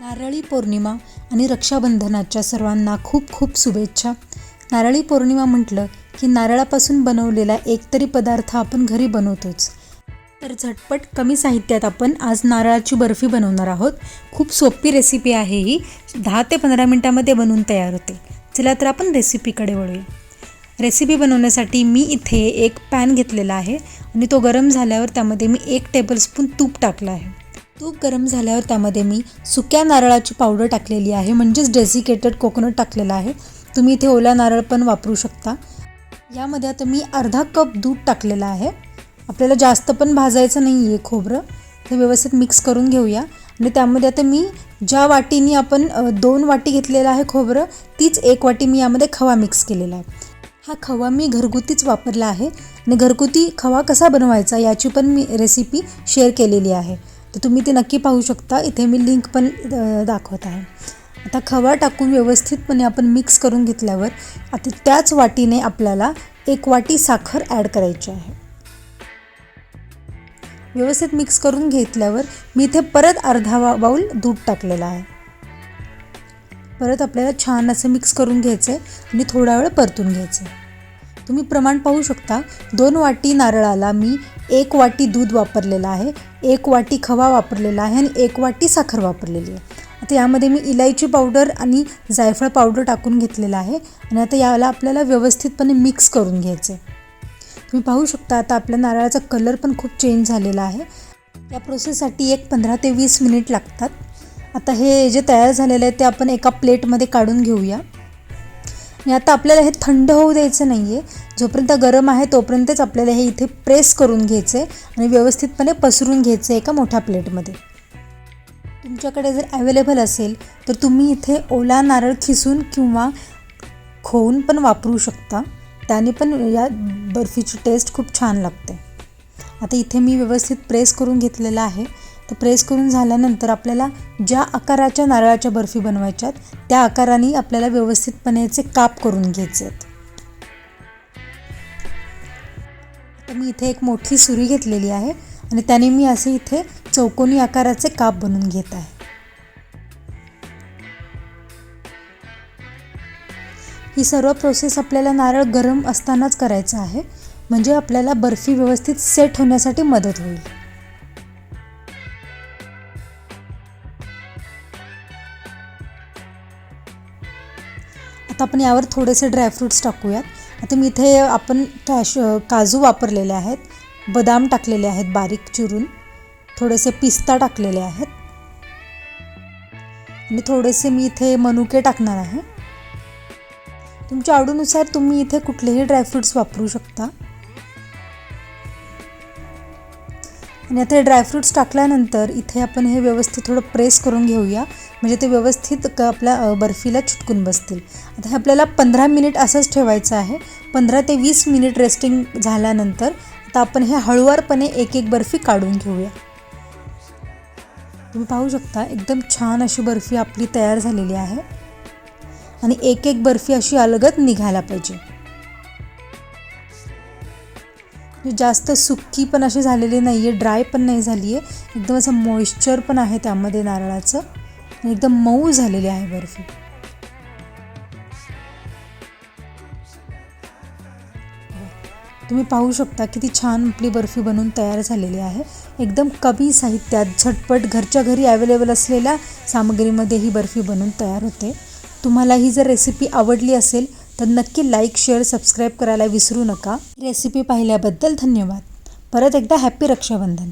नारळी पौर्णिमा आणि रक्षाबंधनाच्या सर्वांना खूप खूप शुभेच्छा. नारळी पौर्णिमा म्हटलं की नारळापासून बनवलेला एकतरी पदार्थ आपण घरी बनवतोच. तर झटपट कमी साहित्यात आपण आज नारळाची बर्फी बनवणार आहोत. खूप सोपी रेसिपी आहे ही. दहा ते पंधरा मिनटामध्ये बनवून तयार होते. चला तर आपण रेसिपीकडे वळूया. रेसिपी बनवण्यासाठी मी इथे एक पॅन घेतलेला आहे आणि तो गरम झाल्यावर त्यामध्ये मी एक टेबलस्पून तूप टाकलं आहे. तूप गरम झाल्यावर त्यामध्ये मी सुक्या नारळाची पावडर टाकलेली आहे म्हणजेच डेसिकेटेड कोकोनट टाकलेला आहे. तुम्ही इथे ओला नारळ पण वापरू शकता. यामध्ये आता मी अर्धा कप दूध टाकलेलं आहे. आपल्याला जास्त पण भाजायचं नाही आहे खोबरं. ते व्यवस्थित मिक्स करून घेऊया. आणि त्यामध्ये आता मी ज्या वाटीनी आपण दोन वाटी घेतलेलं आहे खोबरं तीच एक वाटी मी यामध्ये खवा मिक्स केलेला आहे. हा खवा मी घरगुतीच वापरला आहे. आणि घरगुती खवा कसा बनवायचा याची पण मी रेसिपी शेअर केलेली आहे. तर तुम्ही ती नक्की पाहू शकता. इथे मी लिंक पण दाखवत आहे. आता खवा टाकून व्यवस्थितपणे आपण मिक्स करून घेतल्यावर आता त्याच वाटीने आपल्याला एक वाटी साखर ॲड करायची आहे. व्यवस्थित मिक्स करून घेतल्यावर मी इथे परत अर्धा वा बाऊल दूध टाकलेलं आहे. परत आपल्याला छान असं मिक्स करून घ्यायचं आहे आणि थोडा वेळ परतून घ्यायचं आहे तुम्ही प्रमाण पाहू शकता दोन वाटी नारळाला मी एक वाटी दूध वापरलेलं आहे एक वाटी खवा वापरलेला आहे आणि एक वाटी साखर वापरलेली आहे. आता यामध्ये मी इलायची पावडर आणि जायफळ पावडर टाकून घेतलेलं आहे आणि आता याला आपल्याला व्यवस्थितपणे मिक्स करून घ्यायचं आहे तुम्ही पाहू शकता आता आपल्या नारळाचा कलर पण खूप चेंज झालेला आहे. या प्रोसेससाठी एक पंधरा ते वीस मिनिट लागतात. आता हे जे तयार झालेलं आहे ते आपण एका प्लेटमध्ये काढून घेऊया. आणि आता आपल्याला हे थंड होऊ द्यायचं नाही आहे जोपर्यंत गरम आहे तोपर्यंतच आपल्याला हे इथे प्रेस करून घ्यायचं आहे आणि व्यवस्थितपणे पसरून घ्यायचं आहे एका मोठ्या प्लेटमध्ये. तुमच्याकडे जर अवेलेबल असेल तर तुम्ही इथे ओला नारळ खिसून किंवा खोवून पण वापरू शकता. त्याने पण या बर्फीची टेस्ट खूप छान लागते. आता इथे मी व्यवस्थित प्रेस करून घेतलेलं आहे. तर प्रेस करून झाल्यानंतर आपल्याला ज्या आकाराच्या नारळाच्या बर्फी बनवायच्यात त्या आकाराने आपल्याला व्यवस्थितपणे याचे काप करून घ्यायचे आहेत तर मी इथे एक मोठी सुरी घेतलेली आहे आणि त्याने मी असे इथे चौकोनी आकाराचे काप बनवून घेत आहे. ही सर्व प्रोसेस आपल्याला नारळ गरम असतानाच करायचं आहे. म्हणजे आपल्याला बर्फी व्यवस्थित सेट होण्यासाठी मदत होईल. आता आपण यावर थोडेसे ड्रायफ्रूट्स टाकूयात. आता मी इथे आपण कॅश काजू वापरलेले आहेत. बदाम टाकलेले आहेत बारीक चिरून. थोडेसे पिस्ता टाकलेले आहेत. आणि थोडेसे मी इथे मनुके टाकणार आहे. तुमच्या आवडीनुसार तुम्ही इथे कुठलेही ड्रायफ्रुट्स वापरू शकता. आणि आता हे ड्रायफ्रुट्स टाकल्यानंतर इथे आपण हे व्यवस्थित थोडं प्रेस करून घेऊया. म्हणजे ते व्यवस्थित क आपल्या बर्फीला चिटकून बसतील. आता हे आपल्याला पंधरा मिनिट असंच ठेवायचं आहे. पंधरा ते वीस मिनिट रेस्टिंग झाल्यानंतर आता आपण हे हळुवारपणे एक एक बर्फी काढून घेऊया. तुम्ही पाहू शकता एकदम छान अशी बर्फी आपली तयार झालेली आहे. आणि एक एक बर्फी अशी अलगत निघायला पाहिजे. म्हणजे जास्त सुक्की पण अशी झालेली नाही आहे ड्राय पण नाही झाली आहे एकदम असं मॉइश्चर पण आहे त्यामध्ये नारळाचं. आणि एकदम मऊ झालेली आहे बर्फी. तुम्ही पाहू शकता किती छान आपली बर्फी बनवून तयार झालेली आहे. एकदम कमी साहित्यात झटपट घरच्या घरी अवेलेबल असलेल्या सामग्रीमध्ये ही बर्फी बनवून तयार होते. तुम्हाला ही जर रेसिपी आवडली असेल तर नक्की लाईक शेअर सबस्क्राईब करायला विसरू नका. रेसिपी पाहिल्याबद्दल धन्यवाद. परत एकदा हॅपी रक्षाबंधन.